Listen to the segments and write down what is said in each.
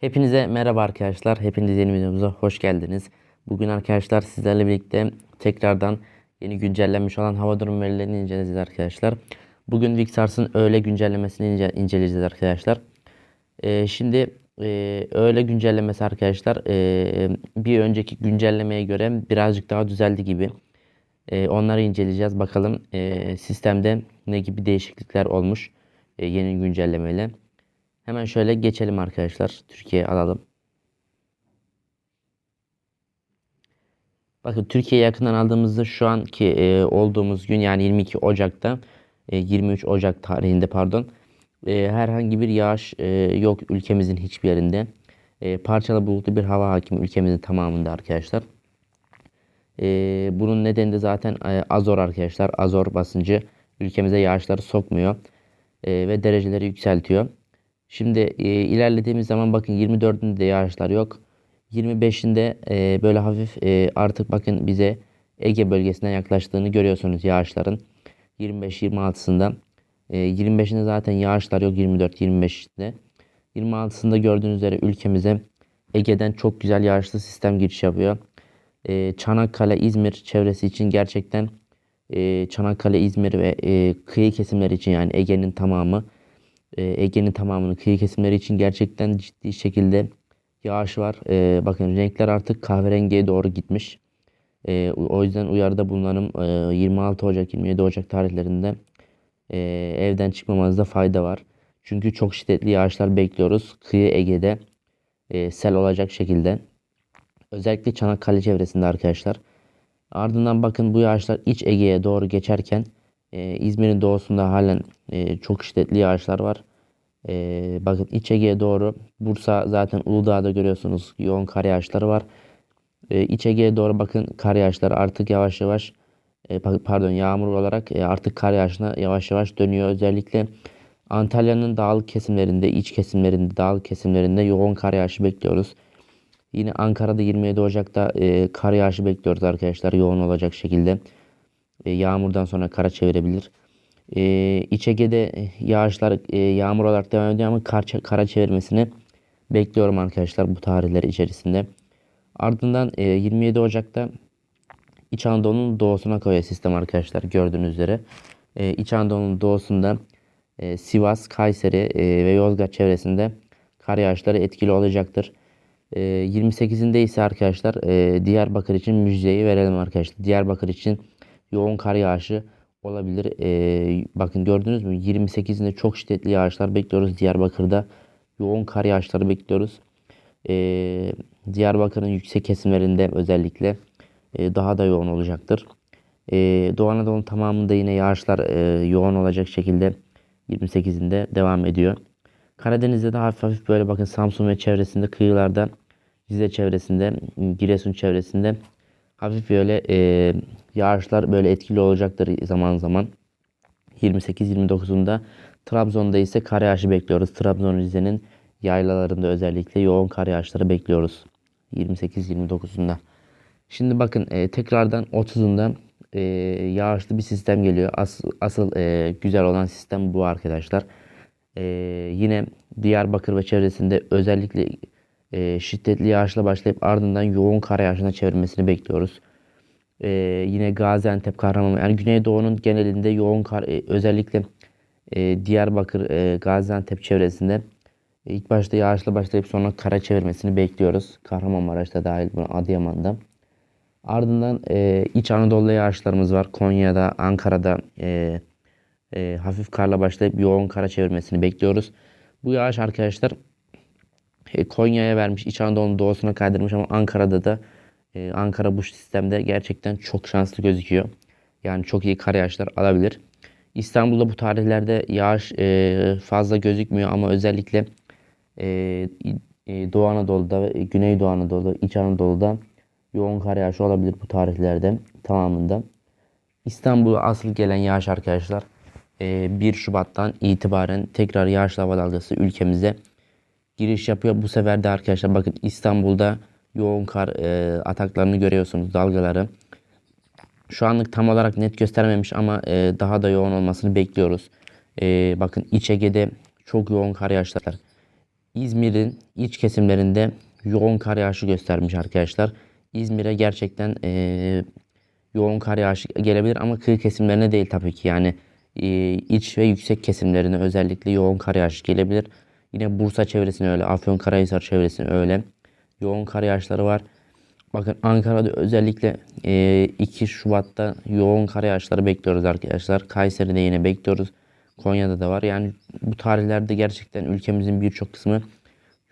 Hepinize merhaba arkadaşlar. Hepiniz yeni videomuza hoş geldiniz. Bugün arkadaşlar sizlerle birlikte tekrardan yeni güncellenmiş olan hava durum verilerini inceleyeceğiz arkadaşlar. Bugün Vixars'ın öğle güncellemesini ince- inceleyeceğiz arkadaşlar. Ee, şimdi e, öğle güncellemesi arkadaşlar e, bir önceki güncellemeye göre birazcık daha düzeldi gibi. E, onları inceleyeceğiz. Bakalım e, sistemde ne gibi değişiklikler olmuş e, yeni güncellemeyle. Hemen şöyle geçelim arkadaşlar. Türkiye alalım. Bakın Türkiye'ye yakından aldığımızda şu anki e, olduğumuz gün yani 22 Ocak'ta e, 23 Ocak tarihinde pardon e, herhangi bir yağış e, yok ülkemizin hiçbir yerinde. E, parçalı bulutlu bir hava hakim ülkemizin tamamında arkadaşlar. E, bunun nedeni de zaten e, Azor arkadaşlar. Azor basıncı ülkemize yağışları sokmuyor e, ve dereceleri yükseltiyor. Şimdi e, ilerlediğimiz zaman bakın 24'ünde de yağışlar yok. 25'inde e, böyle hafif e, artık bakın bize Ege bölgesinden yaklaştığını görüyorsunuz yağışların. 25-26'sında. E, 25'inde zaten yağışlar yok 24-25'inde. 26'sında gördüğünüz üzere ülkemize Ege'den çok güzel yağışlı sistem giriş yapıyor. E, Çanakkale, İzmir çevresi için gerçekten e, Çanakkale, İzmir ve e, kıyı kesimleri için yani Ege'nin tamamı e, Ege'nin tamamını kıyı kesimleri için gerçekten ciddi şekilde yağış var. E, bakın renkler artık kahverengiye doğru gitmiş. E, o yüzden uyarıda bulunalım. E, 26 Ocak 27 Ocak tarihlerinde e, evden çıkmamanızda fayda var. Çünkü çok şiddetli yağışlar bekliyoruz. Kıyı Ege'de e, sel olacak şekilde. Özellikle Çanakkale çevresinde arkadaşlar. Ardından bakın bu yağışlar iç Ege'ye doğru geçerken e, İzmir'in doğusunda halen e, çok şiddetli yağışlar var. E, bakın İç Ege'ye doğru Bursa zaten Uludağ'da görüyorsunuz yoğun kar yağışları var. E, İç Ege'ye doğru bakın kar yağışları artık yavaş yavaş e, pa- pardon yağmur olarak e, artık kar yağışına yavaş yavaş dönüyor. Özellikle Antalya'nın dağlık kesimlerinde, iç kesimlerinde, dağlık kesimlerinde yoğun kar yağışı bekliyoruz. Yine Ankara'da 27 Ocak'ta e, kar yağışı bekliyoruz arkadaşlar yoğun olacak şekilde. E, yağmurdan sonra kara çevirebilir. E, İç Ege'de yağışlar e, yağmur olarak devam ediyor ama kar, kara çevirmesini bekliyorum arkadaşlar bu tarihler içerisinde. Ardından e, 27 Ocak'ta İç Anadolu'nun doğusuna kayıyor sistem arkadaşlar gördüğünüz üzere. E, İç Anadolu'nun doğusunda e, Sivas, Kayseri e, ve Yozgat çevresinde kar yağışları etkili olacaktır. E, 28'inde ise arkadaşlar e, Diyarbakır için müjdeyi verelim arkadaşlar. Diyarbakır için yoğun kar yağışı olabilir. E, bakın gördünüz mü? 28'inde çok şiddetli yağışlar bekliyoruz Diyarbakır'da. Yoğun kar yağışları bekliyoruz. E, Diyarbakır'ın yüksek kesimlerinde özellikle e, daha da yoğun olacaktır. E, Doğu Anadolu'nun tamamında yine yağışlar e, yoğun olacak şekilde 28'inde devam ediyor. Karadeniz'de de hafif hafif böyle bakın Samsun ve çevresinde kıyılarda Rize çevresinde, Giresun çevresinde hafif böyle e, yağışlar böyle etkili olacaktır zaman zaman. 28-29'unda Trabzon'da ise kar yağışı bekliyoruz. Trabzon Rize'nin yaylalarında özellikle yoğun kar yağışları bekliyoruz. 28-29'unda. Şimdi bakın e, tekrardan 30'unda e, yağışlı bir sistem geliyor. Asıl, asıl e, güzel olan sistem bu arkadaşlar. E, yine Diyarbakır ve çevresinde özellikle e, şiddetli yağışla başlayıp ardından yoğun kar yağışına çevirmesini bekliyoruz. E, yine Gaziantep, Kahramanmaraş, yani Güneydoğu'nun genelinde yoğun kar, e, özellikle e, Diyarbakır, e, Gaziantep çevresinde e, ilk başta yağışla başlayıp sonra kara çevirmesini bekliyoruz. Kahramanmaraş'ta dahil buna Adıyaman'da. Ardından e, İç Anadolu'da yağışlarımız var. Konya'da, Ankara'da e, e, hafif karla başlayıp yoğun kara çevirmesini bekliyoruz. Bu yağış arkadaşlar e, Konya'ya vermiş, İç Anadolu'nun doğusuna kaydırmış ama Ankara'da da e, Ankara bu sistemde gerçekten çok şanslı gözüküyor. Yani çok iyi kar yağışlar alabilir. İstanbul'da bu tarihlerde yağış e, fazla gözükmüyor ama özellikle e, e, Doğu Anadolu'da ve Güneydoğu Anadolu'da, İç Anadolu'da yoğun kar yağışı olabilir bu tarihlerde tamamında. İstanbul'a asıl gelen yağış arkadaşlar e, 1 Şubat'tan itibaren tekrar yağışlı hava dalgası ülkemize giriş yapıyor. Bu sefer de arkadaşlar bakın İstanbul'da yoğun kar e, ataklarını görüyorsunuz dalgaları. Şu anlık tam olarak net göstermemiş ama e, daha da yoğun olmasını bekliyoruz. E, bakın İç Ege'de çok yoğun kar yağışlar. İzmir'in iç kesimlerinde yoğun kar yağışı göstermiş arkadaşlar. İzmir'e gerçekten eee, yoğun kar yağışı gelebilir ama kıyı kesimlerine değil tabii ki. Yani eee, iç ve yüksek kesimlerine özellikle yoğun kar yağışı gelebilir. Yine Bursa çevresine öyle, Afyonkarahisar çevresine öyle yoğun kar yağışları var. Bakın Ankara'da özellikle eee, 2 Şubat'ta yoğun kar yağışları bekliyoruz arkadaşlar. Kayseri'de yine bekliyoruz. Konya'da da var. Yani bu tarihlerde gerçekten ülkemizin birçok kısmı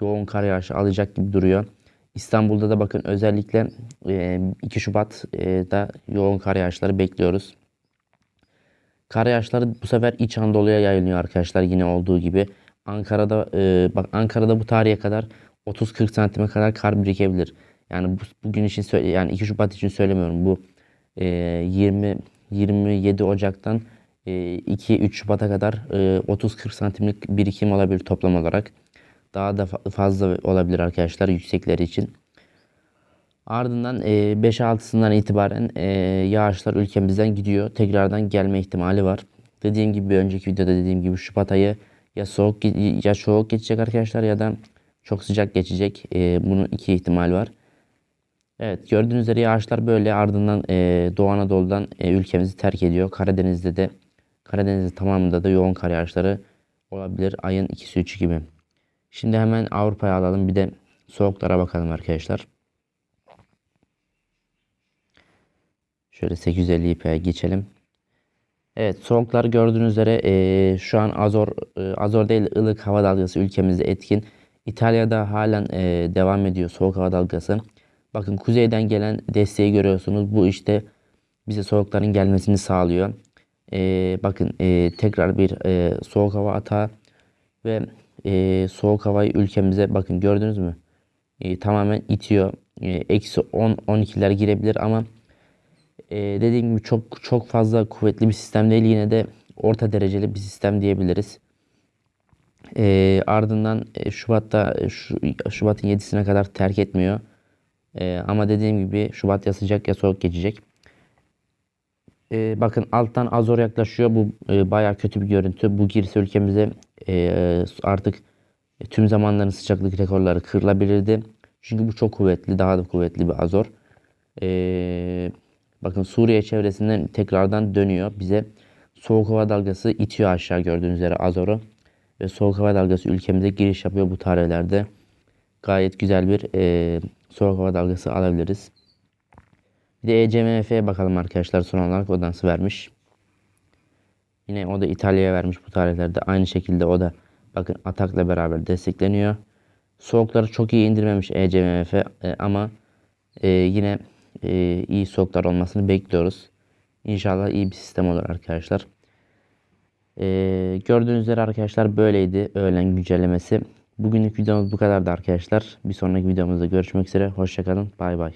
yoğun kar yağışı alacak gibi duruyor. İstanbul'da da bakın özellikle eee, 2 Şubat'da yoğun kar yağışları bekliyoruz. Kar yağışları bu sefer İç Anadolu'ya yayılıyor arkadaşlar yine olduğu gibi. Ankara'da e, bak Ankara'da bu tarihe kadar 30-40 santime kadar kar birikebilir. Yani bu, bugün için söyle yani 2 Şubat için söylemiyorum. Bu e, 20 27 Ocak'tan e, 2-3 Şubat'a kadar e, 30-40 santimlik birikim olabilir toplam olarak. Daha da fa- fazla olabilir arkadaşlar yüksekleri için. Ardından e, 5-6'sından itibaren e, yağışlar ülkemizden gidiyor. Tekrardan gelme ihtimali var. Dediğim gibi bir önceki videoda dediğim gibi Şubat ayı ya soğuk ya soğuk geçecek arkadaşlar ya da çok sıcak geçecek. E, bunun iki ihtimal var. Evet gördüğünüz üzere yağışlar böyle ardından e, Doğu Anadolu'dan e, ülkemizi terk ediyor. Karadeniz'de de Karadeniz'in tamamında da yoğun kar yağışları olabilir ayın ikisi üçü gibi. Şimdi hemen Avrupa'ya alalım bir de soğuklara bakalım arkadaşlar. Şöyle 850 ip'e geçelim. Evet soğuklar gördüğünüz üzere eee, şu an Azor eee, Azor değil ılık hava dalgası ülkemizde etkin. İtalya'da halen eee, devam ediyor soğuk hava dalgası. Bakın kuzeyden gelen desteği görüyorsunuz. Bu işte bize soğukların gelmesini sağlıyor. Eee, bakın eee, tekrar bir eee, soğuk hava atağı ve eee, soğuk havayı ülkemize bakın gördünüz mü? Eee, tamamen itiyor. Eee, Eksi 10-12'ler girebilir ama ee, dediğim gibi çok çok fazla kuvvetli bir sistem değil yine de orta dereceli bir sistem diyebiliriz. Ee, ardından e, Şubat'ta e, şu, Şubat'ın 7'sine kadar terk etmiyor. Ee, ama dediğim gibi Şubat ya sıcak ya soğuk geçecek. Ee, bakın alttan Azor yaklaşıyor. Bu e, bayağı kötü bir görüntü. Bu girse ülkemize e, artık tüm zamanların sıcaklık rekorları kırılabilirdi. Çünkü bu çok kuvvetli, daha da kuvvetli bir Azor. Ee, bakın Suriye çevresinden tekrardan dönüyor. Bize soğuk hava dalgası itiyor aşağı gördüğünüz üzere Azor'u. Ve soğuk hava dalgası ülkemize giriş yapıyor bu tarihlerde. Gayet güzel bir e, soğuk hava dalgası alabiliriz. Bir de ECMF'ye bakalım arkadaşlar son olarak o nasıl vermiş. Yine o da İtalya'ya vermiş bu tarihlerde. Aynı şekilde o da bakın atakla beraber destekleniyor. Soğukları çok iyi indirmemiş ECMF e, ama e, yine e, iyi soğuklar olmasını bekliyoruz. İnşallah iyi bir sistem olur arkadaşlar. E, gördüğünüz üzere arkadaşlar böyleydi öğlen güncellemesi. Bugünlük videomuz bu kadardı arkadaşlar. Bir sonraki videomuzda görüşmek üzere. Hoşçakalın. Bay bay.